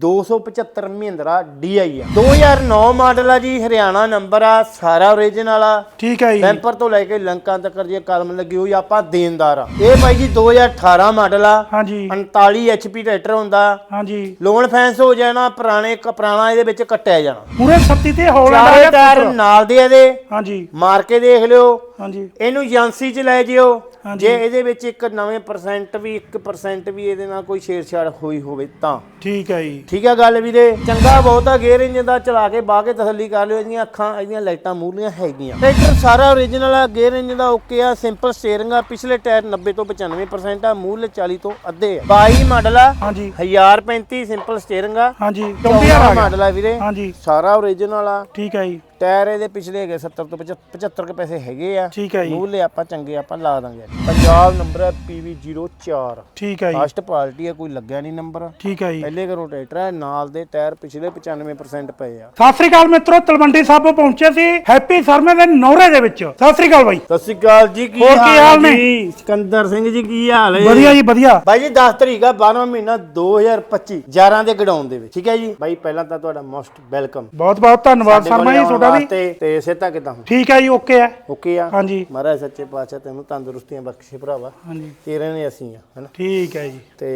275 Mahindra DI ਆ। 2009 model ਆ ਜੀ ਹਰਿਆਣਾ ਨੰਬਰ ਆ ਸਾਰਾ ਓਰੀਜਨਲ ਆ। ਠੀਕ ਹੈ ਜੀ। ਬੈਂਪਰ ਤੋਂ ਲੈ ਕੇ ਲੰਕਾਂ ਤੱਕ ਜੇ ਕਲਮ ਲੱਗੀ ਹੋਈ ਆਪਾਂ ਦੇਣਦਾਰ ਆ। ਇਹ ਬਾਈ ਜੀ 2018 ਮਾਡਲ ਆ। ਹਾਂਜੀ। 39 HP ਟਰੈਕਟਰ ਹੁੰਦਾ। ਹਾਂਜੀ। ਲੋਨ ਫੈਂਸ ਹੋ ਜਾਣਾ ਪੁਰਾਣੇ ਕ- ਪੁਰਾਣਾ ਇਹਦੇ ਵਿੱਚ ਕੱਟਿਆ ਜਾਣਾ। ਪੂਰੇ 37 ਤੇ ਹੌਲੈਂਡ ਚਾਰੇ ਆ ਟਾਇਰ ਨਾਲ ਦੇ ਇਹਦੇ। ਹਾਂਜੀ। ਮਾਰ ਕੇ ਦੇਖ ਲਿਓ। ਹਾਂਜੀ। ਇਹਨੂੰ ਏਜੰਸੀ 'ਚ ਲੈ ਜਿਓ। ਜੇ ਇਹਦੇ ਵਿੱਚ ਇੱਕ ਨਵੇਂ ਪਰਸੈਂਟ ਵੀ 1% ਵੀ ਇਹਦੇ ਨਾਲ ਕੋਈ ਛੇੜਛਾੜ ਹੋਈ ਹੋਵੇ ਤਾਂ। ਠੀਕ ਹੈ ਜੀ। ਠੀਕ ਹੈ ਗੱਲ ਵੀਰੇ? ਚੰਗਾ ਬਹੁਤ ਆ ਗੇਅਰ ਇੰਜਨ ਦਾ ਚਲਾ ਕੇ ਬਾਹ ਕੇ ਤਸੱਲੀ ਕਰ ਲਿਓ ਇਹਦੀਆਂ ਅੱਖਾਂ ਇਹਦੀਆਂ ਲਾਈਟਾਂ ਮੂਹਰੀਆਂ ਹੈਗੀਆਂ। ਟਰੈਕਟਰ ਸਾਰਾ ਓਰੀਜਨਲ ਆ ਗੇਅਰ ਇੰਜਨ ਦਾ ਓਕੇ ਆ ਸਿੰਪਲ ਸਟੀਅਰਿੰਗ ਆ ਪਿਛਲੇ ਟਾਇਰ 90 ਤੋਂ 95% ਆ ਮੂਹਰਲੇ 40 ਤੋਂ ਅੱਧੇ ਆ। 22 ਮਾਡਲ ਆ ਹਾਂਜੀ। 1035 ਸਿੰਪਲ ਸਟੀਅਰਿੰਗ ਆ। ਹਾਂਜੀ ਕੰਪੀਅਰ ਆ ਗਿਆ ਮਾਡਲ ਆ ਵੀਰੇ। ਹਾਂਜੀ। ਸਾਰਾ ਓਰੀਜਨਲ ਆ। ਠੀਕ ਹੈ ਜੀ। ਟਾਇਰ ਇਹਦੇ ਪਿਛਲੇ ਹੈਗੇ 70 ਤੋਂ 75 ਕੇ ਪੈਸੇ ਹੈਗੇ ਆ। ਠੀਕ ਹੈ ਜੀ। ਮੂਹਰਲੇ ਆਪਾਂ ਚੰਗੇ ਆਪਾਂ ਲਾ ਦਾਂਗੇ। ਪੰਜਾਬ ਨੰਬਰ ਹੈ PV04 ਠੀਕ ਹੈ ਜੀ। ਫਸਟ ਪਾਰਟੀ ਹੈ ਕੋਈ ਲੱਗਿਆ ਨਹੀਂ ਨੰਬਰ। ਠੀਕ ਹੈ ਜੀ। ਪਹਿਲੇ ਘਰੋਂ ਟਰੈਕਟਰ ਹੈ ਨਾਲ ਦੇ ਟਾਇਰ ਪਿਛਲੇ 95% ਪਏ ਆ। ਸਤਿ ਸ੍ਰੀ ਅਕਾਲ ਮਿੱਤਰੋ ਤਲਵੰਡੀ ਸਾਬੋ ਪਹੁੰਚੇ ਸੀ ਹੈਪੀ ਸਰਮੇ ਦੇ ਨੌਰੇ ਦੇ ਵਿੱਚ। ਸਤਿ ਸ੍ਰੀ ਅਕਾਲ ਬਾਈ। ਸਤਿ ਸ਼੍ਰੀ ਅਕਾਲ ਜੀ ਕੀ ਹੋਰ ਕੀ ਹਾਲ ਨੇ? ਜੀ? ਸਿਕੰਦਰ ਸਿੰਘ ਜੀ ਕੀ ਹਾਲ ਹੈ ਵਧੀਆ ਜੀ ਵਧੀਆ। ਬਾਈ ਜੀ 10 ਤਰੀਕ ਆ 12ਵਾਂ ਮਹੀਨਾ 2025 11 ਦੇ ਗਡਾਊਨ ਦੇ ਵਿੱਚ। ਠੀਕ ਹੈ ਜੀ? ਬਾਈ ਪਹਿਲਾਂ ਤਾਂ ਤੁਹਾਡਾ ਮੋਸਟ ਵੈਲਕਮ। ਬਹੁਤ ਬਹੁਤ ਧੰਨਵਾਦ ਸ਼ਰਮਾ ਜੀ ਤੁਹਾਡਾ ਵੀ? ਤੇ ਸਿਹਤਾਂ ਕਿਦਾਂ ਠੀਕ ਹੈ ਜੀ ਓਕੇ ਹੈ। ਓਕੇ ਆ? ਹਾਂਜੀ। ਮਹਾਰਾਜ ਸੱਚੇ ਪਾਤਸ਼ਾਹ ਤੈਨੂੰ ਤੰਦਰੁਸਤੀਆਂ ਬਖਸ਼ੇ ਭਰਾਵਾ। ਹਾਂਜੀ। ਤੇਰੇ ਨੇ ਅਸੀਂ ਆ ਹਨਾ? ਠੀਕ ਹੈ ਜੀ। ਤੇ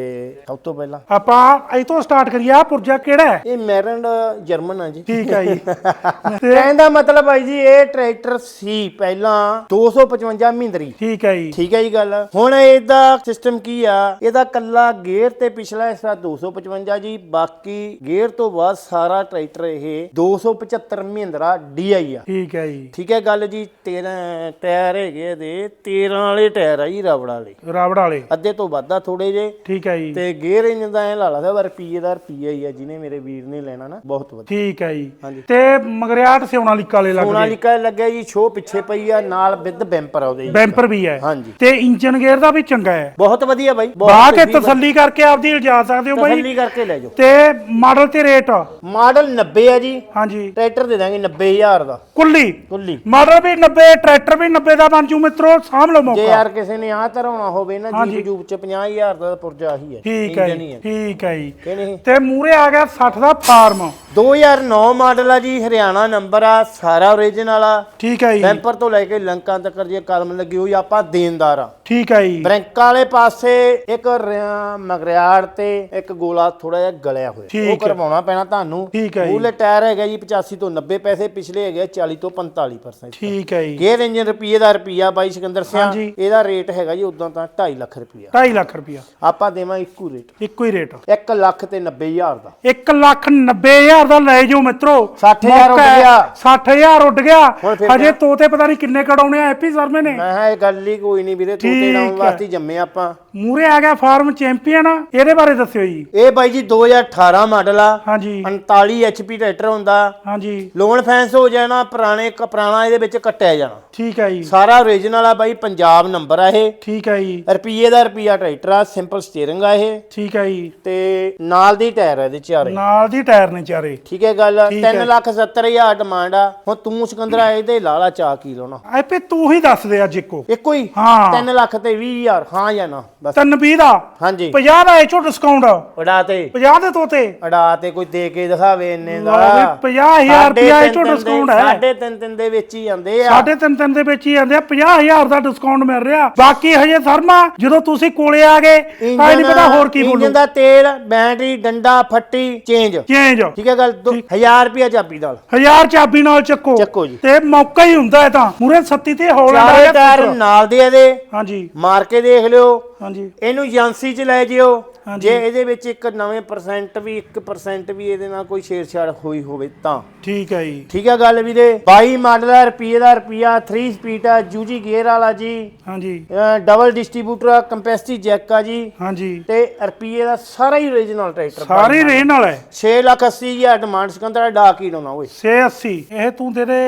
ਸਭ ਤੋਂ ਪਹਿਲਾਂ? ਆਪਾਂ ਇਹ ਤੋਂ ਸਟਾਰਟ ਕਰੀਏ ਆ ਪੁਰਜਾ ਕਿਹੜਾ ਹੈ? ਇਹ ਮੈਰਨਡ ਜਰਮਨ ਆ ਜੀ। ਠੀਕ ਹੈ ਜੀ। ਕਹਿਣ ਦਾ ਮਤਲਬ ਭਾਈ ਜੀ ਇਹ ਟਰੈਕਟਰ ਸੀ ਪਹਿਲਾਂ 255 ਮਹਿੰਦਰੀ। ਠੀਕ ਹੈ ਜੀ। ਠੀਕ ਠੀਕ ਹੈ ਜੀ ਗੱਲ। ਹੁਣ ਇਹਦਾ ਸਿਸਟਮ ਕੀ ਆ? ਇਹਦਾ ਕੱਲਾ ਗੇਅਰ ਤੇ ਪਿਛਲਾ ਹਿੱਸਾ 255 ਜੀ ਬਾਕੀ ਗੇਅਰ ਤੋਂ ਬਾਅਦ ਸਾਰਾ ਟਰੈਕਟਰ ਇਹ 275 ਮਹਿੰਦਰਾ DI ਆ। ਠੀਕ ਹੈ ਜੀ। ਠੀਕ ਹੈ ਗੱਲ ਜੀ 13 ਟਾਇਰ ਹੈਗੇ ਇਹਦੇ 13 ਵਾਲੇ ਟਾਇਰ ਆ ਜੀ ਰਬੜ ਵਾਲੇ। ਰਾਵੜ ਵਾਲੇ। ਅੱਧੇ ਤੋਂ ਵੱਧ ਆ ਥੋੜੇ ਜੇ ਠੀਕ ਹੈ ਜੀ। ਤੇ ਗੇਅਰ ਇੰਜਨ ਦਾ ਐ ਲਾ ਲਾ ਸਾਹਿਬ ਰੁਪਈਏ ਦਾ ਰੁਪਈਆ ਹੀ ਆ ਜਿਹਨੇ ਮੇਰੇ ਵੀਰ ਨੇ ਲੈਣਾ ਨਾ ਬਹੁਤ ਵਧੀਆ। ਠੀਕ ਹੈ ਜੀ। ਹਾਂਜੀ। ਤੇ ਮਗਰਿਆਟ ਸਿਉਣਾ ਲਿਕਾ ਵਾਲੇ ਲੱਗ ਗਏ। ਸੋਨਾਲੀਕਾ ਲੱਗਿਆ ਜੀ ਸ਼ੋ ਪਿੱਛੇ ਪਈ ਆ ਨਾਲ ਵਿਦ ਬੈਂਪਰ ਆ ਉਹਦੇ ਜੀ। ਬੈਂਪਰ ਵੀ ਹੈ। ਹਾਂਜੀ। ਤੇ ਇੰਜਨ ਗੇਅਰ ਦਾ ਵੀ ਚੰਗਾ ਹੈ। ਬਹੁਤ ਵਧੀਆ ਬਾਈ ਬਹੁਤ ਬਾਹ ਕੇ ਵਧੀਆ। ਤਸੱਲੀ ਕਰਕੇ ਆਪਦੀ ਲਿਜਾ ਸਕਦੇ ਹੋ ਬਾਈ। ਤਸੱਲੀ ਕਰਕੇ ਲੈ ਜਾਓ। ਤੇ ਮਾਡਲ ਤੇ ਰੇਟ? ਮਾਡਲ 90 ਆ ਜੀ। ਹਾਂਜੀ। ਟਰੈਕਟਰ ਦੇ ਦਾਂਗੇ 90000 ਦਾ। ਕੁੱਲੀ। ਕੁੱਲੀ। ਮਾਡਲ ਵੀ 90 ਟਰੈਕਟਰ ਵੀ 90 ਦਾ ਬਣ ਜੂ ਮਿੱਤਰੋ ਸਾਂਭ ਲਓ ਜੇ ਮੌਕਾ ਯਾਰ ਕਿਸੇ ਨੇ ਆਹ ਧਰਾਉਣਾ ਹੋਵੇ ਨਾ ਜੀਪ ਜੂਪ ਚ 50000 ਦਾ ਪੁਰਜਾ ਹੀ ਹੈ। ਠੀਕ ਹੈ ਜੀ ਠੀਕ ਹੈ ਜੀ। ਤੇ ਮੂਰੇ ਆ ਗਿਆ 60 ਦਾ ਫਾਰਮ। 2009 ਮਾਡਲ ਆ ਜੀ ਹਰਿਆਣਾ ਨੰਬਰ ਆ ਸਾਰਾ ਓਰੀਜਨਲ ਆ। ਠੀਕ ਹੈ ਜੀ। ਬੈਂਪਰ ਤੋਂ ਲੈ ਕੇ ਲੰਕਾਂ ਤੱਕ ਜੇ ਕਲਮ ਲੱਗੀ ਹੋਈ ਆਪਾਂ ਦੇਣਦਾਰ ਆ। ਠੀਕ ਹੈ ਜੀ। ਬ੍ਰੈਂਕਾਂ ਵਾਲੇ ਪਾਸੇ ਇੱਕ ਰਿਆ- ਮਗਰਿਆੜ ਤੇ ਇੱਕ ਗੋਲਾ ਥੋੜਾ ਜਿਹਾ ਗਲਿਆ ਹੋਇਆ। ਠੀਕ ਉਹ ਹੈ। ਕਰਵਾਉਣਾ ਪੈਣਾ ਤੁਹਾਨੂੰ। ਠੀਕ ਹੈ ਜੀ। ਮੂਲੇ ਟਾਇਰ ਹੈਗਾ ਜੀ 85 ਤੋਂ 90 ਪੈਸੇ ਪਿਛਲੇ ਹੈਗੇ ਆ 40 ਤੋਂ 45% ਠੀਕ ਹੈ ਜੀ। ਗੇਅਰ ਇੰਜਨ ਰੁਪਈਏ ਦਾ ਰੁਪਈਆ ਬਾਈ ਸਿਕੰਦਰ ਸਿੰਘ ਹਾਂਜੀ। ਇਹਦਾ ਰੇਟ ਹੈਗਾ ਜੀ ਉਦੋਂ ਤਾਂ 2.5 ਲੱਖ ਰੁਪਈਆ। 2.5 ਲੱਖ ਰੁਪਇਆ ਆਪਾਂ ਦੇਵਾਂ ਇੱਕੋ ਰੇਟ ਇੱਕੋ ਹੀ ਰੇਟ 1 ਲੱਖ ਤੇ 90000 ਦਾ। 1 ਲੱਖ 90 ਹਜ਼ਾਰ ਦਾ ਲੈ ਜਾਓ ਮਿੱਤਰੋ। 60,000 ਉੱਡ। ਗਿਆ। 60,000 ਉੱਡ ਹਜੇ ਤੋਤੇ ਪਤਾ ਨਹੀਂ ਕਿੰਨੇ ਕਢਾਉਣੇ ਆ ਐਪੀ ਸਰਮੇ ਨੇ। ਮੈਂ ਇਹ ਗੱਲ ਹੀ ਕੋਈ ਨਹੀਂ ਵੀਰੇ ਤੂੰ ਤੇ ਠੀਕ ਡਾਉਣ ਹੈ। ਵਾਸਤੇ ਜੰਮੇ ਆਪਾਂ। ਮੂਰੇ ਆ ਗਿਆ ਫਾਰਮ ਚੈਂਪੀਅਨ ਇਹਦੇ ਬਾਰੇ ਦੱਸਿਓ ਜੀ। ਇਹ ਬਾਈ ਜੀ 2018 ਮਾਡਲ ਆ। ਹਾਂਜੀ। 39 HP ਟਰੈਕਟਰ ਹੁੰਦਾ। ਹਾਂਜੀ। ਲੋਨ ਫੈਂਸ ਹੋ ਜਾਣਾ ਪੁਰਾਣੇ ਪੁਰਾਣਾ ਇਹਦੇ ਵਿੱਚ ਕੱਟਿਆ ਜਾਣਾ। ਠੀਕ ਹੈ ਜੀ। ਸਾਰਾ ਓਰੀਜਨਲ ਆ ਬਾਈ ਪੰਜਾਬ ਨੰਬਰ ਆ ਇਹ। ਠੀਕ ਹੈ ਜੀ। ਰੁਪਈਏ ਦਾ ਰੁਪਈਆ ਟਰੈਕਟਰ ਆ ਸਿੰਪਲ ਸਟੀਅਰਿੰਗ ਆ ਇਹ। ਠੀਕ ਹੈ ਜੀ। ਤੇ ਨਾਲ ਦੀ ਟਾਇਰ ਆ ਇਹਦੇ ਚਾਰੇ। ਨਾਲ ਦੀ ਟਾਇਰ ਨੇ ਚਾਰੇ। ਠੀਕ ਹੈ ਗੱਲ ਠੀਕ ਹੈ। 3 ਲੱਖ 70 ਹਜ਼ਾਰ ਡਿਮਾਂਡ ਆ। ਹੁਣ ਤੂੰ ਸਿਕੰਦਰਾ ਇਹਦੇ ਲਾਲਾ ਚਾ ਕੀ ਲਾਉਣਾ? ਐਪੀ ਤੂੰ ਹੀ ਦੱਸ ਦੇ ਅੱਜ ਇੱਕੋ। ਇੱਕੋ ਹੀ? ਹਾਂ। 3 ਲੱਖ ਤੇ 20 ਹਜ਼ਾਰ ਹਾਂ ਜਾਂ ਨਾ? ਬਸ। ਤਿੰਨ ਵੀਹ ਦਾ? ਹਾਂਜੀ। 50 ਦਾ ਇਹ ਚੋ ਡਿਸਕਾਊਂਟ ਉਡਾ ਤੇ। 50 ਦੇ ਤੋਤੇ। ਅੜਾ ਤੇ ਕੋਈ ਦੇ ਕੇ ਦਿਖਾਵੇ ਇੰਨੇ ਦਾ। ਲਓ ਵੀ 50000 ਰੁਪਇਆ ਇਹ ਚੋ ਡਿਸਕਾਊਂਟ ਹੈ। ਸਾਢੇ ਤਿੰਨ ਤਿੰਨ ਦੇ ਵਿੱਚ ਹੀ ਜਾਂਦੇ ਆ। ਸਾਢੇ ਤਿੰਨ ਤਿੰਨ ਦੇ ਵਿੱਚ ਹੀ ਆਂਦੇ ਆ। 50000 ਦਾ ਡਿਸਕਾਊਂਟ ਮਿਲ ਰਿਹਾ। ਬਾਕੀ ਹਜੇ ਸਰਮਾ ਜਦੋਂ ਤੁਸੀਂ ਕੋਲੇ ਆ ਗਏ ਤਾਂ ਨਹੀਂ ਪਤਾ ਹੋਰ ਕੀ ਬੋਲੂ। ਦਾ ਤੇਲ ਬੈਟਰੀ ਡੰਡਾ ਫੱਟੀ ਚੇਂਜ ਚੇਂਜ ਠੀਕ ਹੈ ਗੱਲ 1000 ਰੁਪਿਆ ਚਾਬੀ ਨਾਲ। ਹਜ਼ਾਰ ਚਾਬੀ ਨਾਲ ਚੱਕੋ। ਚੱਕੋ ਜੀ। ਤੇ ਮੌਕਾ ਹੀ ਹੁੰਦਾ ਹੈ ਤਾਂ। ਮੂਰੇ 37 ਤੇ ਆ ਚਾਰੇ ਟਾਇਰ ਪੁੱਤਰ। ਨਾਲ ਦੇ ਇਹਦੇ। ਹਾਂਜੀ। ਮਾਰ ਕੇ ਦੇਖ ਲਿਓ। ਹਾਂਜੀ। ਇਹਨੂੰ ਏਜੰਸੀ 'ਚ ਲੈ ਜਿਓ। ਹਾਂਜੀ। ਜੇ ਇਹਦੇ ਵਿੱਚ ਇੱਕ ਨਵੇਂ ਪਰਸੈਂਟ ਵੀ 1% ਵੀ ਇਹਦੇ ਨਾਲ ਕੋਈ ਛੇੜਛਾੜ ਹੋਈ ਹੋਵੇ ਤਾਂ। ਠੀਕ ਹੈ ਜੀ। ਠੀਕ ਹੈ ਗੱਲ ਵੀਰੇ? 22 ਮਾਡਲ ਹੈ ਰੁਪਈਏ ਦਾ ਰੁਪਈਆ 3 ਸਪੀਡ ਆ ਜੂਜੀ ਗੇਅਰ ਵਾਲਾ ਜੀ। ਹਾਂਜੀ। ਡਬਲ ਡਿਸਟ੍ਰੀਬਿਊਟਰ ਆ ਕੰਪੈਸਿਟੀ ਜੈਕ ਆ ਜੀ। ਹਾਂਜੀ। ਤੇ ਰੁਪਈਏ ਦਾ ਸਾਰਾ ਹੀ ਓਰੀਜਨਲ ਟਰੈਕਟਰ ਸਾਰੀ ਰੇਨ ਵਾਲਾ ਹੈ। 6 ਲੱਖ 80 ਹਜ਼ਾਰ ਡਿਮਾਂਡ ਸਿਕੰਦਰ ਡਾਕ ਹੀ ਲਾਉਣਾ ਓਏ। 680 ਇਹ ਤੂੰ ਦੇ ਦੇ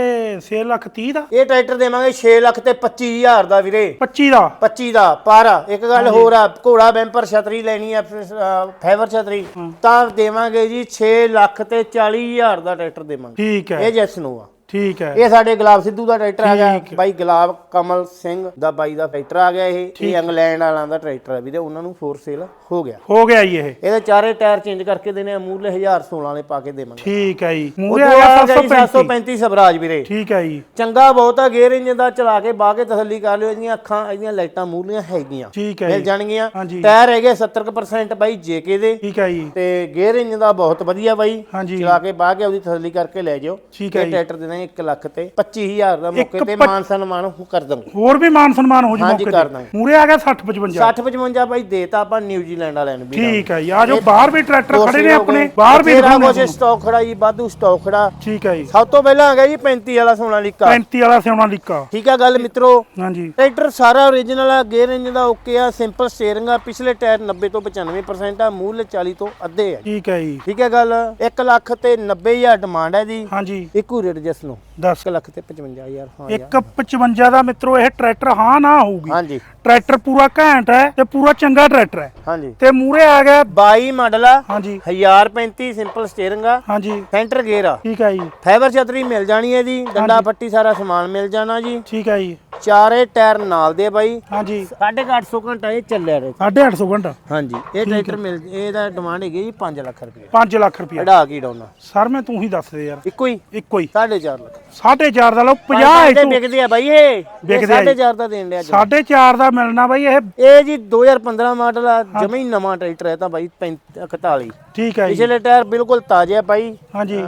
6 ਲੱਖ 30 ਦਾ? ਇਹ ਟਰੈਕਟਰ ਦੇਵਾਂਗੇ 6 ਲੱਖ ਤੇ 25 ਹਜ਼ਾਰ ਦਾ ਵੀਰੇ। 25 ਦਾ? 25 ਦਾ ਪਰ ਇੱਕ ਗੱਲ ਹੋਰ ਆ ਘੋੜਾ ਬੈਂਪਰ ਛਤਰੀ ਲੈਣੀ ਆ ਫਾਈਬਰ ਛਤਰੀ ਤਾਂ ਦੇਵਾਂਗੇ ਜੀ 6 ਲੱਖ ਤੇ 40 ਹਜ਼ਾਰ ਦਾ ਟਰੈਕਟਰ ਦੇਵਾਂਗੇ। ਠੀਕ ਹੈ। ਇਹ ਜੈਸ ਨੂੰ ਆ। ਠੀਕ ਹੈ। ਇਹ ਸਾਡੇ ਗੁਲਾਬ ਸਿੱਧੂ ਦਾ ਟਰੈਕਟਰ ਆ ਗਿਆ। ਬਾਈ ਗੁਲਾਬ ਕਮਲ ਸਿੰਘ ਦਾ ਬਾਈ ਦਾ ਟਰੈਕਟਰ ਆ ਗਿਆ ਇਹ। ਇਹ ਇੰਗਲੈਂਡ ਵਾਲਾਂ ਦਾ ਟਰੈਕਟਰ ਆ ਵੀਰੇ ਉਹਨਾਂ ਨੂੰ ਫੋਰ ਸੇਲ ਹੋ ਗਿਆ। ਹੋ ਗਿਆ ਜੀ ਇਹ। ਇਹਦੇ ਚਾਰੇ ਟਾਇਰ ਚੇਂਜ ਕਰਕੇ ਦੇਣੇ ਆ ਮੂਰਲੇ 1016 ਵਾਲੇ ਪਾ ਕੇ ਦੇਵਾਂਗੇ। ਠੀਕ ਹੈ ਜੀ। ਮੂਰੇ ਤੋਂ ਆ ਆ ਗਿਆ ਗਿਆ 735 735 ਸਵਰਾਜ ਵੀਰੇ। ਠੀਕ ਹੈ ਜੀ। ਚੰਗਾ ਬਹੁਤ ਆ ਗੇਅਰ ਇੰਜਨ ਦਾ ਚਲਾ ਕੇ ਬਾਹ ਕੇ ਤਸੱਲੀ ਕਰ ਲਿਓ ਇਹਦੀਆਂ ਅੱਖਾਂ ਇਹਦੀਆਂ ਲਾਈਟਾਂ ਮੂਰਲੀਆਂ ਹੈਗੀਆਂ। ਠੀਕ ਹੈ ਮਿਲ ਜਾਣਗੀਆਂ। ਟਾਇਰ ਹੈਗੇ 70% ਬਾਈ ਜੇਕੇ ਦੇ। ਠੀਕ ਹੈ ਜੀ। ਤੇ ਗੇਅਰ ਇੰਜਨ ਦਾ ਬਹੁਤ ਵਧੀਆ ਬਾਈ। ਚਲਾ ਕੇ ਬਾਹ ਕੇ ਉਹਦੀ ਤਸੱਲੀ ਕਰਕੇ ਲੈ ਜਾਓ। ਠੀਕ ਹੈ ਇਹ। ਟਰੈਕਟਰ ਦੇ ਦਾਂਗੇ 1 ਲੱਖ ਤੇ 25000 ਦਾ ਮੌਕੇ ਤੇ ਪੱਚ- ਮਾਨ ਸਨਮਾਨ ਕਰ ਦਾਂਗੇ ਹੋਰ ਵੀ ਮਾਨ ਸਨਮਾਨ ਹੋ ਜੂ ਹਾਂਜੀ, ਮੌਕੇ ਕਰ ਤੇ। ਦਾਂਗੇ। ਮੂਰੇ ਆ ਗਿਆ 60 55 60 55 ਬਾਈ ਦੇਤਾ ਆਪਾਂ ਨਿਊਜ਼ੀਲੈਂਡ ਵਾਲਿਆਂ ਨੂੰ ਵੀ ਠੀਕ ਹੈ ਜੀ ਆ ਜੋ ਬਾਹਰ ਵੀ ਟਰੈਕਟਰ ਖੜੇ ਨੇ ਆਪਣੇ ਬਾਹਰ ਵੀ ਦਿਖਾਉਂਦੇ ਕੁਛ ਸਟਾਕ ਖੜਾ ਜੀ ਵਾਧੂ ਸਟਾਕ ਖੜਾ। ਠੀਕ ਹੈ ਜੀ। ਸਭ ਤੋਂ ਪਹਿਲਾਂ ਆ ਗਿਆ ਜੀ 35 ਵਾਲਾ ਸੋਨਾਲੀਕਾ 35 ਵਾਲਾ ਸਿਉਣਾ ਲਿਕਾ। ਠੀਕ ਆ ਗੱਲ ਮਿੱਤਰੋ। ਹਾਂਜੀ। ਟਰੈਕਟਰ ਸਾਰਾ ਓਰੀਜਨਲ ਆ ਗੇਅਰ ਇੰਜਨ ਦਾ ਓਕੇ ਆ ਸਿੰਪਲ ਸਟੀਅਰਿੰਗ ਆ ਪਿਛਲੇ ਟਾਇਰ 90 ਤੋਂ 95% ਆ ਮੂਲ 40 ਤੋਂ ਅੱਧੇ ਆ ਠੀਕ ਹੈ ਜੀ। ਠੀਕ ਹੈ ਗੱਲ 1 ਲੱਖ ਤੇ 90000 ਡਿਮਾਂਡ ਹੈ ਜੀ। ਹਾਂਜੀ। ਇੱਕੋ ਰੇਟ ਜਿਸ ਨੂੰ 10 1 ਲੱਖ ਤੇ 55000 ਹਾਂ ਯਾਰ। 155 ਦਾ ਮਿੱਤਰੋ ਇਹ ਟਰੈਕਟਰ ਹਾਂ ਨਾ ਹੋਊਗੀ। ਹਾਂਜੀ। ਟਰੈਕਟਰ ਪੂਰਾ ਘੈਂਟ ਹੈ ਤੇ ਪੂਰਾ ਚੰਗਾ ਟਰੈਕਟਰ ਹੈ। ਹਾਂਜੀ। ਤੇ ਮੂਰੇ ਆ ਗਿਆ 22 ਮਾਡਲ ਆ। ਹਾਂਜੀ। 1035 ਸਿੰਪਲ ਸਟੀਅਰਿੰਗ ਆ। ਹਾਂਜੀ। ਸੈਂਟਰ ਗੇਅਰ ਆ। ਠੀਕ ਹੈ ਜੀ। ਫਾਈਬਰ ਛਤਰੀ ਮਿਲ ਜਾਣੀ ਹੈ ਜੀ। ਡੰਡਾ ਪੱਟੀ ਸਾਰਾ ਸਮਾਨ ਮਿਲ ਜਾਣਾ ਜੀ। ਠੀਕ ਹੈ ਜੀ। ਚਾਰੇ ਟਾਇਰ ਨਾਲ ਦੇ ਬਾਈ। ਹਾਂਜੀ। 850 ਘੰਟਾ ਇਹ ਚੱਲਿਆ ਰਹੇ। 850 ਘੰਟਾ। ਹਾਂਜੀ। ਇਹ ਟਰੈਕਟਰ ਮਿਲ ਇਹਦਾ ਡਿਮਾਂਡ ਹੈਗੀ ਜੀ 5 ਲੱਖ ਰੁਪਏ। 5 ਲੱਖ ਰੁਪਏ। ਅੜਾ ਕੀ ਡਾਉਣਾ। ਸਰ ਮੈਂ ਤੂੰ ਹੀ ਦੱਸ ਦੇ ਯਾਰ। ਇੱਕੋ ਹੀ? ਇੱਕੋ ਹੀ। 4.5 ਲੱਖ। 4.5 ਦਾ ਲਓ 50 50 ਇਥੋਂ। ਵਿਕਦੇ ਆ ਬਾਈ ਇਹ। ਵਿਕਦੇ ਆ ਜੀ। 4.5 ਦਾ ਦੇਣ ਲਿਆ 4.5 ਦਾ ਮਿਲਣਾ ਬਾਈ ਇਹ। ਇਹ ਜੀ 2015 ਮਾਡਲ ਆ ਜਮੀ ਨਵਾਂ ਟਰੈਕਟਰ ਹੈ ਤਾਂ ਬਾਈ 35 41 ਠੀਕ ਹੈ ਜੀ। ਪਿਛਲੇ ਟਾਇਰ ਬਿਲਕੁਲ ਤਾਜ਼ੇ ਆ ਬਾਈ। ਹਾਂਜੀ।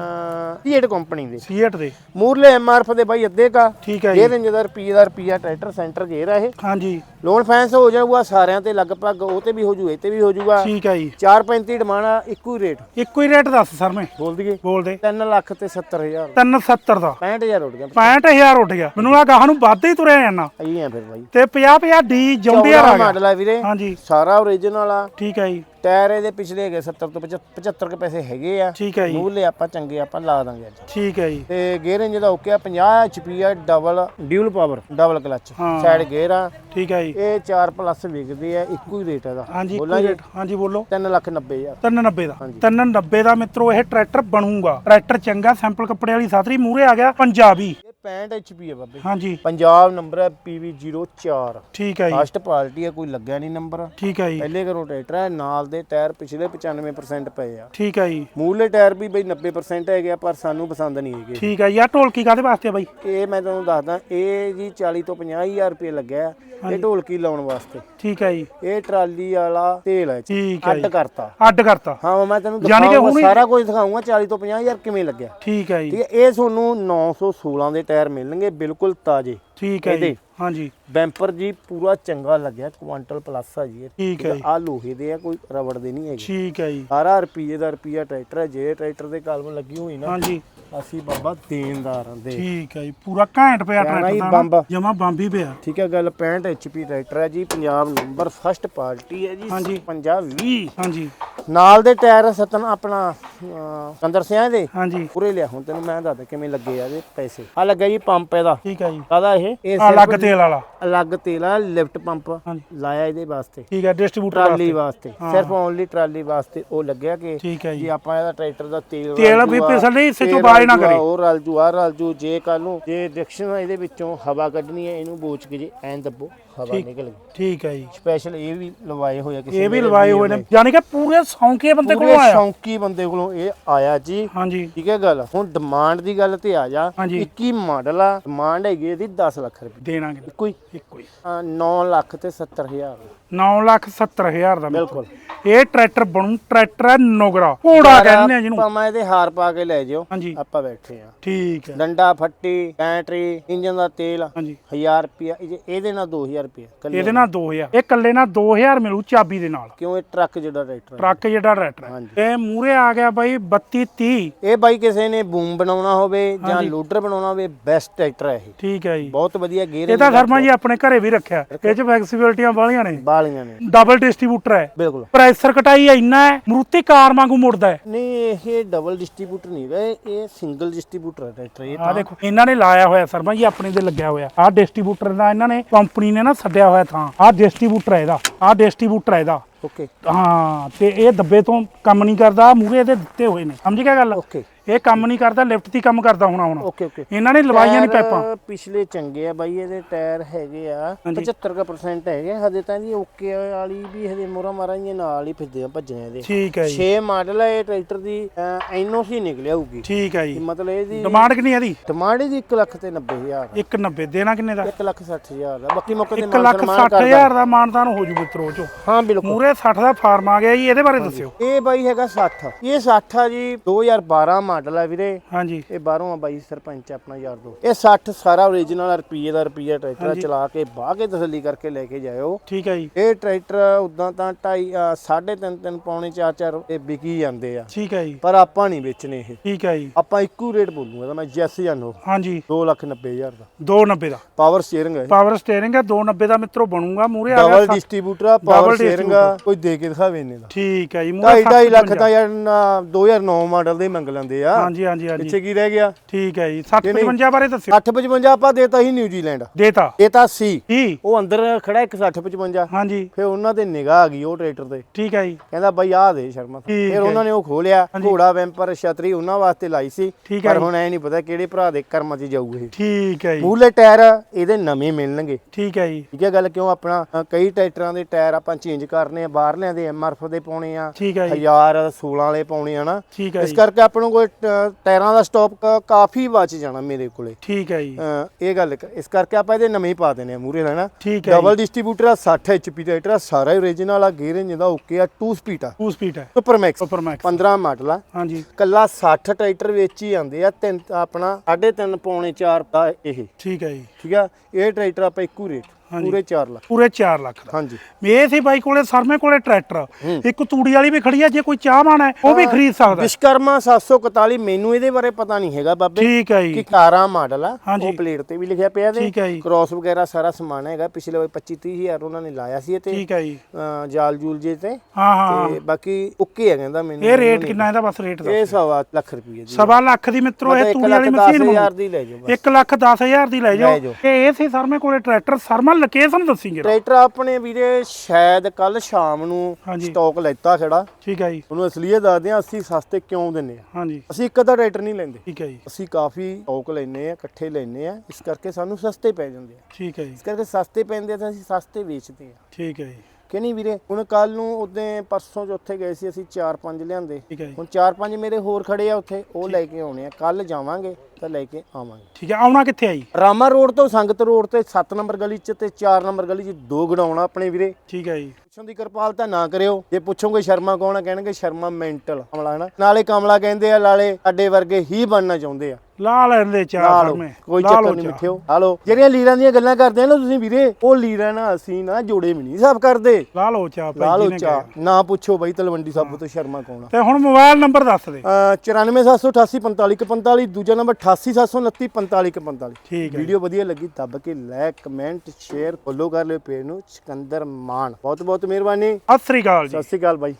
ਸੀਏਟ ਕੰਪਨੀ ਦੇ। ਸੀਏਟ ਦੇ। ਮੂਰਲੇ ਐਮਆਰਐਫ ਦੇ ਬਾਈ ਅੱਧੇ ਕਾ। ਠੀਕ ਹੈ ਜੀ। ਇਹ ਰੇਂਜ ਦਾ ਰੁਪਈਏ ਦਾ ਰੁਪਈਆ ਟਰੈਕਟਰ ਸੈਂਟਰ ਗੇਰ ਆ ਇਹ। ਹਾਂਜੀ। ਲੋਨ ਫਾਈਨੈਂਸ ਹੋ ਜਾਊਗਾ ਸਾਰਿਆਂ ਤੇ ਲਗਭਗ ਉਹ ਤੇ ਵੀ ਹੋ ਜੂ ਇਹ ਤੇ ਵੀ ਹੋ ਜਾਊਗਾ ਠੀਕ ਹੈ ਜੀ। 435 ਡਿਮਾਂਡ ਆ ਇੱਕੋ ਹੀ ਰੇਟ ਇੱਕੋ ਹੀ ਰੇਟ ਦੱਸ ਸਰ ਮੈਂ। ਬੋਲ ਦਈਏ। ਬੋਲ ਦੇ। 3 ਲੱਖ ਤੇ 70000 370 ਦਾ। 65000 ਉੱਡ ਗਿਆ। 65000 ਉੱਠ ਗਿਆ। ਮੈਨੂੰ ਆ ਗਾਹਾਂ ਨੂੰ ਵੱਧ ਹੀ ਤੁਰਿਆ ਜਾਣਾ ਆਈ ਆ ਫਿਰ ਬਾਈ। ਤੇ 50 50 ਡੀ ਜੌਂਡੀਅਰ ਆ ਗਿਆ। ਮਾਡਲ ਆ ਵੀਰੇ। ਹਾਂਜੀ। ਸਾਰਾ ਓਰੀਜਨਲ ਆ। ਠੀਕ ਹੈ ਜੀ। ਟਾਇਰ ਇਹਦੇ ਪਿਛਲੇ ਹੈਗੇ 70 ਤੋਂ 75 ਕੇ ਪੈਸੇ ਹੈਗੇ ਆ। ਠੀਕ ਹੈ ਜੀ। ਮੂਲੇ ਆਪਾਂ ਚੰਗੇ ਆਪਾਂ ਲਾ ਦਾਂਗੇ ਅੱਜ। ਠੀਕ ਹੈ ਜੀ। ਤੇ ਗੇਅਰ ਇੰਜ ਦਾ ਓਕੇ ਆ 50 HP ਆ double dual power. Double clutch. Side gear ਆ। ਠੀਕ ਹੈ ਜੀ। ਇਹ 4 ਪਲੱਸ ਵਿਕਦੇ ਆ ਇੱਕੋ ਹੀ ਰੇਟ ਇਹਦਾ। ਹਾਂਜੀ ਬੋਲਾਂ ਇੱਕੋ ਜੀ। ਰੇਟ ਹਾਂਜੀ ਬੋਲੋ। 3 ਲੱਖ 90 ਹਜ਼ਾਰ। 390 ਦਾ। 390 ਦਾ ਮਿੱਤਰੋ ਇਹ ਟਰੈਕਟਰ ਬਣੂਗਾ। ਟਰੈਕਟਰ ਚੰਗਾ ਸੈਂਪਲ ਕੱਪੜੇ ਵਾਲੀ ਸਾਤਰੀ ਮੂਰੇ ਆ ਗਿਆ ਪੰਜਾਬੀ। 65 HP ਆ ਬਾਬੇ। ਹਾਂਜੀ। ਪੰਜਾਬ ਨੰਬਰ ਹੈ PV04 ਠੀਕ ਹੈ ਜੀ। ਫਸਟ ਪਾਰਟੀ ਹੈ ਕੋਈ ਲੱਗਿਆ ਨਹੀਂ ਨੰਬਰ। ਠੀਕ ਹੈ ਜੀ। ਪਹਿਲੇ ਕਰੋ ਟਰੈਕਟਰ ਹੈ ਨਾਲ ਦੇ ਟਾਇਰ ਪਿਛਲੇ 95% ਪਏ ਆ। ਠੀਕ ਹੈ ਜੀ। ਮੂਲੇ ਟਾਇਰ ਵੀ ਬਈ 90% ਹੈਗੇ ਆ ਪਰ ਸਾਨੂੰ ਪਸੰਦ ਨਹੀਂ ਹੈਗੇ। ਠੀਕ ਹੈ ਯਾਰ ਢੋਲਕੀ ਕਾਦੇ ਵਾਸਤੇ ਆ ਬਾਈ? ਇਹ ਮੈਂ ਤੁਹਾਨੂੰ ਦੱਸਦਾ ਇਹ ਜੀ 40 ਤੋਂ 50000 ਰੁਪਏ ਲੱਗਿਆ ਇਹ ਢੋਲਕੀ ਲਾਉਣ ਵਾਸਤੇ। ਠੀਕ ਹੈ ਜੀ। ਇਹ ਟਰਾਲੀ ਵਾਲਾ ਤੇਲ ਹੈ ਜੀ। ਠੀਕ ਹੈ ਅੱਡ ਕਰਤਾ। ਅੱਡ ਕਰਤਾ। ਹਾਂ ਮੈਂ ਤੈਨੂੰ ਦਿਖਾਉਂਗਾ ਸਾਰਾ ਕੁਝ ਦਿਖਾਉਂਗਾ 40 ਤੋਂ 50000 ਕਿਵੇਂ ਲੱਗਿਆ। ਠੀਕ ਹੈ ਜੀ। ਇਹ ਤੁਹਾਨੂੰ 916 ਦੇ ਟਾਇਰ ਮਿਲਣਗੇ ਬਿਲਕੁਲ ਤਾਜ਼ੇ ਠੀਕ ਹੈ ਜੀ। ਹਾਂਜੀ। ਬੈਂਪਰ ਜੀ ਪੂਰਾ ਚੰਗਾ ਲੱਗਿਆ ਕੁਆਂਟਲ ਪਲੱਸ ਆ ਜੀ ਇਹ। ਠੀਕ ਹੈ ਜੀ। ਆ ਲੋਹੇ ਦੇ ਆ ਕੋਈ ਰਬੜ ਦੇ ਨਹੀਂ ਹੈਗੇ। ਠੀਕ ਹੈ ਜੀ। ਸਾਰਾ ਰੁਪਈਏ ਦਾ ਰੁਪਈਆ ਟਰੈਕਟਰ ਹੈ ਜੇ ਟਰੈਕਟਰ ਦੇ ਕਲਮ ਲੱਗੀ ਹੋਈ ਨਾ ਹਾਂਜੀ। ਅਸੀਂ ਬਾਬਾ ਦੇਣਦਾਰ ਆਂ ਦੇ। ਠੀਕ ਹੈ ਜੀ ਪੂਰਾ ਘੈਂਟ ਪਿਆ ਜੀ ਟਰੈਕਟਰ ਦਾ ਬੰਬ। ਜਮਾ ਬੰਬ ਹੀ ਪਿਆ। ਠੀਕ ਹੈ ਗੱਲ 65 HP ਟਰੈਕਟਰ ਹੈ ਜੀ ਪੰਜਾਬ ਨੰਬਰ ਫਸਟ ਪਾਰਟੀ ਹੈ ਜੀ ਹਾਂਜੀ। 50 ਹਾਂਜੀ। ਨਾਲ ਦੇ ਟਾਇਰ ਸਤਨ ਆਪਣਾ ਅਹ, ਕੰਦਰ ਸਿਆਂ ਦੇ। ਹਾਂਜੀ। ਪੂਰੇ ਲਿਆ ਹੁਣ ਤੈਨੂੰ ਮੈਂ ਦੱਸਦਾ ਕਿਵੇਂ ਲੱਗੇ ਆ ਇਹਦੇ ਪੈਸੇ। ਆ ਲੱਗਾ ਜੀ ਪੰਪ ਇਹਦਾ। ਠੀਕ ਹੈ ਜੀ। ਕਾਦਾ ਇਹ? ਇਹ ਆ ਲੱਗ ਸਿਰਫ ਤੇਲ ਵਾਲਾ? ਅਲੱਗ ਤੇਲ ਆ ਲਿਫਟ ਪੰਪ ਲਾਇਆ ਇਹਦੇ ਵਾਸਤੇ। ਠੀਕ ਹੈ ਡਿਸਟ੍ਰੀਬਿਊਟਰ ਟਰਾਲੀ ਵਾਸਤੇ। ਸਿਰਫ ਓਨਲੀ ਟਰਾਲੀ ਵਾਸਤੇ ਉਹ ਲੱਗਿਆ ਕਿ ਜੀ। ਆਪਾਂ ਇਹਦਾ ਟਰੈਕਟਰ ਦਾ ਤੇਲ ਤੇਲ ਵੀ ਚੋਂ ਤੇਲ ਬਾਹਰ ਰਲ ਨਾ ਕਰੇ। ਉਹ ਰਲ ਜੂ ਆ ਰਲ ਜੂ ਜੇ ਕੱਲ ਨੂੰ ਜੇ ਡਿਕਸ਼ਨ ਇਹਦੇ ਵਿੱਚੋਂ ਹਵਾ ਕੱਢਣੀ ਹੈ ਇਹਨੂੰ ਬੋਚ ਕੇ ਜੇ ਐਂ ਦੱਬੋ। ਹਵਾ ਨਿਕਲ ਗਈ। ਠੀਕ ਹੈ ਜੀ। ਸਪੈਸ਼ਲ ਇਹ ਵੀ ਲਵਾਏ ਹੋਏ ਆ ਕਿਸੇ ਇਹ ਵੀ ਮੇਰੇ ਲਵਾਏ ਵੀਰ ਹੋਏ ਨੇ। ਯਾਨੀ ਕਿ ਪੂਰੇ ਸੌਂਕੇ ਬੰਦੇ ਪੂਰੇ ਕੋਲੋਂ ਆਇਆ। ਸ਼ੌਂਕੀ ਬੰਦੇ ਕੋਲੋਂ ਇਹ ਆਇਆ ਜੀ। ਹਾਂਜੀ। ਠੀਕ ਹੈ ਗੱਲ। ਹੁਣ ਡਿਮਾਂਡ ਦੀ ਗੱਲ ਤੇ ਆ ਜਾ। ਹਾਂਜੀ। 21 ਮਾਡਲ ਆ। ਡਿਮਾਂਡ ਹੈਗੀ ਇਹਦੀ 10 ਲੱਖ ਰੁਪਏ। ਦੇਣਾਗੇ। ਇੱਕੋ ਹੀ। ਇੱਕੋ ਹੀ। 9 ਲੱਖ ਤੇ 70 ਹਜ਼ਾਰ। 9 ਲੱਖ 70 ਹਜ਼ਾਰ ਦਾ ਬਿਲਕੁਲ। ਇਹ ਟਰੈਕਟਰ ਬਣੂ। ਟਰੈਕਟਰ ਹੈ ਨੋਗਰਾ। ਘੋੜਾ ਕਹਿੰਦੇ ਆ ਜਿਹਨੂੰ। ਭਾਵੇਂ ਇਹਦੇ ਹਾਰ ਪਾ ਕੇ ਲੈ ਜਿਓ। ਹਾਂਜੀ। ਆਪਾਂ ਬੈਠੇ ਆ। ਠੀਕ ਹੈ। ਡੰਡਾ ਫੱਟੀ ਬੈਟਰੀ ਇੰਜਨ ਦਾ ਤੇਲ ਹਾਂਜੀ। 1000 ਰੁਪਿਆ ਇਹਦੇ ਨਾਲ 2000 ਕੱਲੇ ਇਹਦੇ ਨਾਲ। 2000 ਇਹ ਕੱਲੇ ਨਾਲ 2000 ਮਿਲੂ ਚਾਬੀ ਦੇ ਨਾਲ। ਕਿਉਂ ਇਹ ਟਰੱਕ ਜਿਹੜਾ ਟਰੈਕਟਰ ਹੈ। ਟਰੱਕ ਜਿਹੜਾ ਟਰੈਕਟਰ ਹੈ। ਹਾਂਜੀ। ਇਹ ਮੂਰੇ ਆ ਗਿਆ ਬਾਈ 32 30 ਇਹ ਬਾਈ ਕਿਸੇ ਨੇ ਬੂਮ ਬਣਾਉਣਾ ਹੋਵੇ ਜਾਂ ਲੋਡਰ ਬਣਾਉਣਾ ਹੋਵੇ ਬੈਸਟ ਟਰੈਕਟਰ ਹੈ ਇਹ। ਠੀਕ ਹੈ ਜੀ। ਬਹੁਤ ਵਧੀਆ ਗੇਅਰ ਇਹ ਤਾਂ ਸ਼ਰਮਾ ਜੀ ਆਪਣੇ ਘਰੇ ਵੀ ਰੱਖਿਆ। ਇਹ ਚ ਫਲੈਕਸੀਬਿਲਟੀਆਂ ਵਾਲੀਆਂ ਨੇ। ਬਾਲੀਆਂ ਨੇ। ਡਬਲ ਡਿਸਟ੍ਰੀਬਿਊਟਰ ਹੈ। ਬਿਲਕੁਲ। ਪ੍ਰੈਸ਼ਰ ਕਟਾਈ ਇੰਨਾ ਹੈ ਮਰੂਤੀ ਕਾਰ ਵਾਂਗੂ ਮੁੜਦਾ ਹੈ। ਨਹੀਂ ਇਹ ਡਬਲ ਡਿਸਟ੍ਰੀਬਿਊਟਰ ਨਹੀਂ ਹੈ ਇਹ ਸਿੰਗਲ ਡਿਸਟ੍ਰੀਬਿਊਟਰ ਹੈ ਟਰੈਕਟਰ ਇਹ ਆ ਤਾਂ। ਦੇਖੋ ਇਹਨਾਂ ਨੇ ਲਾਇਆ ਹੋਇਆ ਸ਼ਰਮਾ ਜੀ ਆਪਣੇ ਦੇ ਲੱਗਿਆ ਹੋਇਆ। ਆਹ ਡਿਸਟ੍ਰੀਬਿਊਟਰ ਦਾ ਇਹਨਾਂ ਨੇ ਕੰਪਨੀ ਨੇ ਨਾ ਛੱਡਿਆ ਹੋਇਆ ਥਾਂ। ਆਹ ਡਿਸਟ੍ਰੀਬਿਊਟਰ ਹੈ ਇਹਦਾ। ਆਹ ਡਿਸਟ੍ਰੀਬਿਊਟਰ ਹੈ ਇਹਦਾ। ਓਕੇ ਹਾਂ ਤੇ ਇਹ ਦੱਬੇ ਤੋਂ ਕੰਮ ਨਹੀਂ ਕਰਦਾ ਮੂਰੇ ਇਹਦੇ ਦਿੱਤੇ ਹੋਏ ਨੇ। ਸਮਝ ਗਿਆ ਗੱਲ? ਓਕੇ ਇਹ ਕੰਮ ਨਹੀਂ ਕਰਦਾ ਲਿਫਟ ਦੀ ਕੰਮ ਕਰਦਾ ਹੋਣਾ ਹੁਣ ਓਕੇ ਓਕੇ। ਇਹਨਾਂ ਨੇ ਲਵਾਈਆਂ ਨਹੀਂ ਪਾਈਪਾਂ। ਪਿਛਲੇ ਚੰਗੇ ਆ ਬਾਈ ਇਹਦੇ ਟਾਇਰ ਹੈਗੇ ਆ ਹਾਂਜੀ। 75% ਹੈਗੇ ਹਜੇ ਤਾਂ ਜੀ ਓਕੇ ਵਾਲੀ ਵੀ ਹਜੇ ਮੋਰਾ ਮਾਰਾਂ ਜੀ ਨਾਲ ਹੀ ਫਿਰਦੇ ਆ ਭੱਜਣੇ ਇਹਦੇ। ਠੀਕ ਹੈ ਜੀ। 6 ਮਾਡਲ ਹੈ ਇਹ ਟਰੈਕਟਰ ਦੀ ਐਨਓਸੀ ਨਿਕਲਿਆ ਹੋਊਗੀ। ਠੀਕ ਹੈ ਜੀ। ਮਤਲਬ ਇਹਦੀ ਡਿਮਾਂਡ ਕਿੰਨੀ ਹੈ ਦੀ ਡਿਮਾਂਡ ਇਹਦੀ 1 ਲੱਖ ਤੇ 90000 190 ਦੇਣਾ ਕਿੰਨੇ ਦਾ? 1 ਲੱਖ 60000 ਦਾ। ਬਾਕੀ ਮੌਕੇ ਤੇ 1 ਲੱਖ ਮਾਨ ਸਨਮਾਨ 60000 ਦਾ ਮਾਨਦਾਨ ਹੋ ਜੂ ਮਿੱਤਰੋ ਚੋ। ਹਾਂ ਬਿਲਕੁਲ। ਮੂਰੇ 60 ਦਾ ਫਾਰਮ ਆ ਗਿਆ ਜੀ ਇਹਦੇ ਬਾਰੇ ਦੱਸਿਓ। ਇਹ ਬਾਈ ਹੈਗਾ 60 ਇਹ 60 ਆ ਜੀ 2012 ਮਾਡਲ ਆ ਵੀਰੇ। ਹਾਂਜੀ। ਇਹ ਬਾਹਰੋਂ ਆ ਬਾਈ ਸਰਪੰਚ ਆਪਣਾ ਯਾਰ ਦੋ ਇਹ 60 ਸਾਰਾ ਓਰੀਜਨਲ ਰੁਪਈਏ ਦਾ ਰੁਪਈਆ ਟਰੈਕਟਰ ਚਲਾ ਕੇ ਬਾਹ ਕੇ ਤਸੱਲੀ ਕਰਕੇ ਲੈ ਕੇ ਜਾਇਓ। ਠੀਕ ਹੈ ਜੀ। ਇਹ ਟਰੈਕਟਰ ਉਦਾਂ ਤਾਂ 2.5 3.5 3 ਪੌਣੇ 4 4 ਇਹ ਵਿਕੀ ਜਾਂਦੇ ਆ। ਠੀਕ ਹੈ ਜੀ। ਪਰ ਆਪਾਂ ਨਹੀਂ ਵੇਚਣੇ ਇਹ। ਠੀਕ ਹੈ ਜੀ। ਆਪਾਂ ਇੱਕੋ ਰੇਟ ਬੋਲੂਗਾ ਤਾਂ ਮੈਂ ਜੈਸ ਜਾਨੋ ਹਾਂਜੀ। 290000 ਦਾ। 290 ਦਾ। ਪਾਵਰ ਸਟੀਅਰਿੰਗ ਹੈ ਪਾਵਰ ਸਟੀਅਰਿੰਗ ਹੈ 290 ਦਾ ਮਿੱਤਰੋ ਬਣੂਗਾ ਮੂਰੇ ਆ ਗਿਆ ਡਬਲ ਡਿਸਟ੍ਰੀਬਿਊਟਰ ਆ ਪਾਵਰ ਆ ਕੋਈ ਦੇ ਕੇ ਦਿਖਾਵੇ ਇਹਨੇ ਦਾ। ਠੀਕ ਹੈ ਜੀ 2.5 ਮੂਰੇ ਲੱਖ ਤਾਂ ਯਾਰ ਨਾ 2009 ਮਾਡਲ ਦੇ ਮੰਗ ਲੈਂਦੇ ਆ। ਹਾਂਜੀ ਹਾਂਜੀ ਹਾਂਜੀ। ਪਿੱਛੇ ਕੀ ਰਹਿ ਗਿਆ? ਠੀਕ ਹੈ ਜੀ। 60 55 ਬਾਰੇ ਦੱਸਿਓ। 855 ਆਪਾਂ ਦੇਤਾ ਸੀ ਨਿਊਜ਼ੀਲੈਂਡ ਦੇਤਾ। ਇਹ ਤਾਂ ਸੀ। ਕੀ? ਉਹ ਅੰਦਰ ਖੜਾ ਇੱਕ 6055 ਹਾਂਜੀ। ਫਿਰ ਉਹਨਾਂ ਦੇ ਨਿਗਾਹ ਆ ਗਈ ਉਹ ਟਰੈਕਟਰ ਤੇ। ਠੀਕ ਹੈ ਜੀ। ਕਹਿੰਦਾ ਬਾਈ ਆਹ ਦੇ ਸ਼ਰਮਾ ਠੀਕ ਫਿਰ ਹੈ। ਉਹਨਾਂ ਨੇ ਉਹ ਖੋਲਿਆ। ਹਾਂਜੀ। ਘੋੜਾ ਵੈਂਪਰ ਛਤਰੀ ਉਹਨਾਂ ਵਾਸਤੇ ਲਾਈ ਸੀ। ਠੀਕ ਹੈ ਪਰ ਜੀ। ਹੁਣ ਐ ਨਹੀਂ ਪਤਾ ਕਿਹੜੇ ਭਰਾ ਦੇ ਕਰਮਾਂ 'ਚ ਜਾਊ ਇਹ। ਠੀਕ ਹੈ ਜੀ। ਮੂਲੇ ਟਾਇਰ ਇਹਦੇ ਨਵੇਂ ਮਿਲਣਗੇ। ਠੀਕ ਹੈ ਜੀ। ਠੀਕ ਹੈ ਗੱਲ ਕਿਉਂ? ਆਪਣਾ ਅ, ਕਈ ਟਰੈਕਟਰਾਂ ਦੇ ਟਾਇਰ ਆਪਾਂ ਚੇਂਜ ਕਰਨੇ ਆ। ਬਾਹਰਲਿਆਂ ਦੇ ਐਮਆਰਐਫ ਦੇ ਪਾਉਣੇ ਆ। ਠੀਕ ਹੈ ਜੀ। 1000 16 ਵਾਲੇ ਪਾਉਣੇ ਆ ਨਾ ਠੀਕ ਹੈ ਇਸ ਜੀ। ਕਰਕੇ ਆਪਾਂ ਨੂੰ ਕੋਈ ਟਾਇਰਾਂ ਦਾ ਸਟਾਕ ਕਾਫੀ ਬਚ ਜਾਣਾ ਮੇਰੇ ਕੋਲੇ। ਠੀਕ ਹੈ ਜੀ। ਇਹ ਗੱਲ ਇਸ ਕਰਕੇ ਆਪਾਂ ਇਹਦੇ ਨਵੇਂ ਹੀ ਪਾ ਦੇਣੇ ਆ ਮੂਰੇ ਲੈਣਾ ਠੀਕ ਹੈ ਡਬਲ ਡਿਸਟ੍ਰੀਬਿਊਟਰ ਆ 60 ਐਚਪੀ ਦਾ ਟਰੈਕਟਰ ਆ ਸਾਰਾ ਹੀ ਓਰੀਜਨਲ ਆ ਗੇਅਰ ਇੰਜਨ ਦਾ ਓਕੇ ਆ 2 ਸਪੀਡ ਆ। ਟੂ ਸਪੀਡ ਹੈ super max super max 15 model ਆ। ਹਾਂਜੀ। ਕੱਲਾ 60 ਟਰੈਕਟਰ ਵਿੱਚ ਹੀ ਆਉਂਦੇ ਆ ਤਿੰਨ ਆਪਣਾ 3.5 ਪੌਣੇ 4 ਦਾ ਇਹ। ਠੀਕ ਹੈ ਜੀ। ਠੀਕ ਆ? ਇਹ ਟਰੈਕਟਰ ਆਪਾਂ ਇੱਕੋ ਰੇਟ। ਪੂਰੇ 4 ਲੱਖ ਪੂਰੇ 4 ਲੱਖ ਦਾ। ਹਾਂਜੀ। ਇਹ ਸੀ ਬਾਈ ਕੋਲੇ ਸਰਮੇ ਕੋਲੇ ਟਰੈਕਟਰ। ਇੱਕ ਤੂੜੀ ਵਾਲੀ ਵੀ ਖੜੀ ਆ ਜੇ ਕੋਈ ਚਾਹਵਾਨ ਹੈ ਉਹ ਵੀ ਖਰੀਦ ਸਕਦਾ। ਵਿਸ਼ਕਰਮਾ 741 ਮੈਨੂੰ ਇਹਦੇ ਬਾਰੇ ਪਤਾ ਨਹੀਂ ਹੈਗਾ ਬਾਬੇ ਠੀਕ ਹੈ ਕਿ ਜੀ 11 ਮਾਡਲ ਆ। ਉਹ ਪਲੇਟ ਤੇ ਵੀ ਲਿਖਿਆ ਪਿਆ ਜੀ। ਕ੍ਰਾਸ ਵਗੈਰਾ ਸਾਰਾ ਸਮਾਨ ਹੈਗਾ ਪਿਛਲੇ ਵਾਰ 25 30 ਹਜ਼ਾਰ ਉਹਨਾਂ ਨੇ ਲਾਇਆ ਸੀ ਇਹ ਤੇ ਠੀਕ ਹੈ ਜੀ। ਜਾਲ ਜੂਲ ਜੇ ਤੇ। ਹਾਂ ਹਾਂ। ਤੇ ਬਾਕੀ ਓਕੇ ਹੈ ਕਹਿੰਦਾ ਮੈਨੂੰ ਇਹ ਰੇਟ ਕਿੰਨਾ ਇਹਦਾ ਬਸ ਰੇਟ ਇਹ ਦੱਸ। ਸਵਾ ਲੱਖ ਰੁਪਏ ਦੀ ਸਵਾ ਲੱਖ ਦੀ ਮਿੱਤਰੋ ਇਹ ਤੂੜੀ ਵਾਲੀ ਮਸ਼ੀਨ ਬਣੂ ਹਜ਼ਾਰ ਦੀ ਲੈ ਜਾਓ ਬਸ। 1 ਲੱਖ 10000 ਦੀ ਲੈ ਲੈ ਜਾਓ ਜਾਓ। ਤੇ ਇਹ ਸੀ ਸਰਮੇ ਕੋਲੇ ਟਰੈਕਟਰ। ਸਰਮਾ ਲੋਕੇਸ਼ਨ ਦੱਸੀ ਜਰਾ ਟਰੈਕਟਰ ਆਪਣੇ ਵੀਰੇ ਸ਼ਾਇਦ ਕੱਲ ਸ਼ਾਮ ਨੂੰ ਹਾਂਜੀ। ਸਟਾਕ ਲੈਤਾ ਖੜਾ। ਠੀਕ ਹੈ ਜੀ। ਉਹਨੂੰ ਅਸਲੀਅਤ ਦੱਸਦੇ ਆ ਅਸੀਂ ਸਸਤੇ ਕਿਉਂ ਦਿੰਨੇ ਆ ਹਾਂਜੀ। ਅਸੀਂ ਇੱਕ ਅੱਧਾ ਟਰੈਕਟਰ ਨਹੀਂ ਲੈਂਦੇ। ਠੀਕ ਹੈ ਜੀ। ਅਸੀਂ ਕਾਫੀ ਸਟਾਕ ਲੈਨੇ ਆ ਇਕੱਠੇ ਲੈਨੇ ਆ ਇਸ ਕਰਕੇ ਸਾਨੂੰ ਸਸਤੇ ਪੈ ਜਾਂਦੇ ਆ। ਠੀਕ ਹੈ ਜੀ। ਇਸ ਕਰਕੇ ਸਸਤੇ ਪੈਂਦੇ ਆ ਤਾਂ ਅਸੀਂ ਸਸਤੇ ਵੇਚਦੇ ਆ ਠੀਕ ਹੈ ਜੀ। ਕਿ ਨਹੀਂ ਵੀਰੇ ਹੁਣ ਕੱਲ ਨੂੰ ਉਦੋਂ ਪਰਸੋਂ ਚੌਥੇ ਗਏ ਸੀ ਅਸੀਂ 4-5 ਲਿਆਂਦੇ। ਠੀਕ ਹੈ ਜੀ। ਹੁਣ 4-5 ਮੇਰੇ ਹੋਰ ਖੜੇ ਆ ਉੱਥੇ ਉਹ ਲੈ ਕੇ ਆਉਣੇ ਆ। ਕੱਲ ਜਾਵਾਂਗੇ। ਤਾਂ ਲੈ ਕੇ ਆਵਾਂਗੇ। ਠੀਕ ਹੈ ਆਉਣਾ ਕਿੱਥੇ ਆ ਜੀ? ਰਾਮਾ ਰੋਡ ਤੋਂ ਸੰਗਤ ਰੋਡ ਤੇ 7 ਨੰਬਰ ਗਲੀ 'ਚ ਤੇ 4 ਨੰਬਰ ਗਲੀ 'ਚ ਦੋ ਗਡਾਉਣਾ ਆਪਣੇ ਵੀਰੇ। ਠੀਕ ਹੈ ਜੀ। ਪੁੱਛਣ ਦੀ ਕਿਰਪਾਲਤਾ ਨਾ ਕਰਿਓ। ਜੇ ਪੁੱਛੋਗੇ ਸ਼ਰਮਾ ਕੌਣ ਆ ਕਹਿਣਗੇ ਸ਼ਰਮਾ ਮੈਂਟਲ ਕਮਲਾ ਹਨਾ? ਨਾਲੇ ਕਮਲਾ ਕਹਿੰਦੇ ਆ ਲਾਲੇ ਅੱਡੇ ਵਰਗੇ ਹੀ ਬਣਨਾ ਚਾਹੁੰਦੇ ਆ। ਲਾ ਲੈਂਦੇ ਚਾਰ ਲਾ ਲਓ ਕੋਈ ਲਾ ਚੱਕਰ ਨਹੀਂ। ਮਿੱਠਿਓ। ਲਓ। ਜਿਹੜੀਆਂ ਲੀਰਾਂ ਦੀਆਂ ਗੱਲਾਂ ਕਰਦੇ ਆ ਨਾ ਤੁਸੀਂ ਵੀਰੇ ਉਹ ਲੀਰਾਂ ਨਾ ਅਸੀਂ ਨਾ ਜੋੜੇ ਵੀ ਨਹੀਂ ਸਾਫ਼ ਕਰਦੇ। ਲਾ ਲਓ ਚਾ ਲਾ ਭਾਈ ਲਓ ਜੀ ਨੇ ਪੁੱਛੋ ਬਈ ਤਲਵੰਡੀ ਸਾਬੋ ਤੋਂ ਸ਼ਰਮਾ ਕੌਣ ਆ। ਤੇ ਹੁਣ ਮੋਬਾਈਲ ਨੰਬਰ ਦੱਸ ਦੇ। ਅਹ 9478845 ਦੂਜਾ ਨੰਬਰ 88794545 ਠੀਕ ਹੈ। ਵੀਡੀਓ ਵਧੀਆ ਲੱਗੀ ਦੱਬ ਕੇ ਲਾਇਕ ਕਮੈਂਟ ਸ਼ੇਅਰ ਫੋਲੋ ਕਰ ਲਿਓ ਪੇਜ ਨੂੰ। ਸਿਕੰਦਰ ਮਾਨ। ਬਹੁਤ ਬਹੁਤ ਮਿਹਰਬਾਨੀ। ਸਤਿ ਸ੍ਰੀ ਅਕਾਲ ਜੀ। ਸਤਿ ਸ਼੍ਰੀ ਅਕਾਲ ਬਾਈ।